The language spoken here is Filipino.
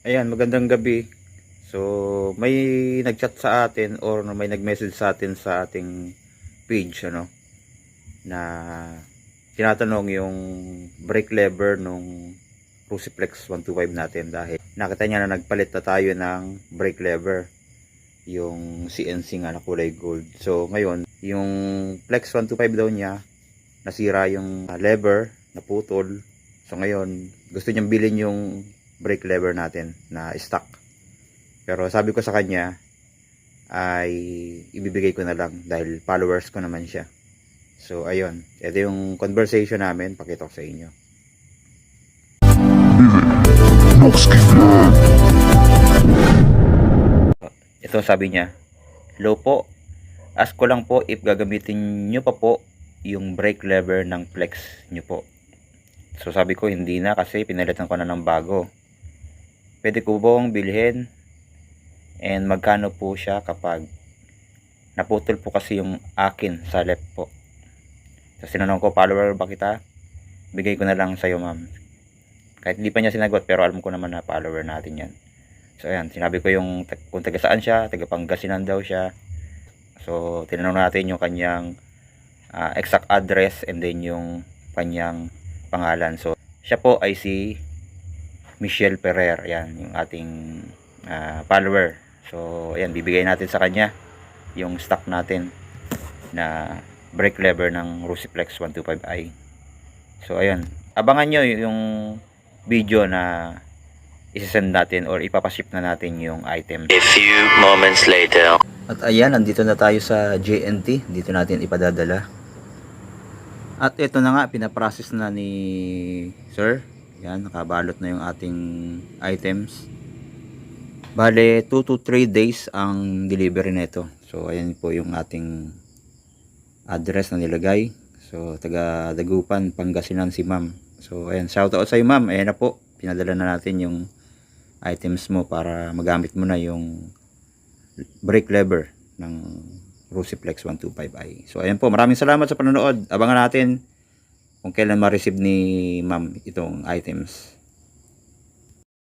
Ayan, magandang gabi. So, may nag-chat sa atin or may nag-message sa atin sa ating page, ano, na tinatanong yung brake lever nung Cruciflex 125 natin dahil nakita niya na nagpalit na tayo ng brake lever yung CNC nga na kulay gold. So, ngayon, yung Flex 125 daw niya, nasira yung lever, naputol. So, ngayon, gusto niyang bilhin yung brake lever natin na stock. Pero sabi ko sa kanya ay ibibigay ko na lang dahil followers ko naman siya. So ayun, ito yung conversation namin, pakita ko sa inyo. Ito sabi niya, Hello po, ask ko lang po if gagamitin nyo pa po yung brake lever ng flex nyo po. So sabi ko hindi na kasi pinalitan ko na ng bago. Pwede ko bang bilhin? And magkano po siya kapag naputol po kasi yung akin sa left po. So sinanong ko, follower ba kita? Bigay ko na lang sa'yo ma'am. Kahit hindi pa niya sinagot pero alam ko naman na follower natin yan. So ayan, sinabi ko yung kung taga saan siya, taga Pangasinan daw siya. So tinanong natin yung kanyang ah, exact address and then yung kanyang pangalan. So siya po ay si Michelle Ferrer, yan yung ating ah, follower. So ayan, bibigay natin sa kanya yung stock natin na brake lever ng Rusiflex 125i. So ayan, abangan nyo yung video na isasend natin or ipapaship na natin yung item. A few moments later. At ayan, nandito na tayo sa JNT. Dito natin ipadadala. At ito na nga, pinaprocess na ni Sir. Yan, nakabalot na yung ating items. Bale, 2 to 3 days ang delivery nito. So, ayan po yung ating address na nilagay. So, taga Dagupan, Pangasinan si ma'am. So, ayan, shout out sa iyo ma'am. Ayan na po, pinadala na natin yung items mo para magamit mo na yung brake lever ng Rusiflex 125i. So ayan po, maraming salamat sa panonood. Abangan natin kung kailan ma-receive ni ma'am itong items.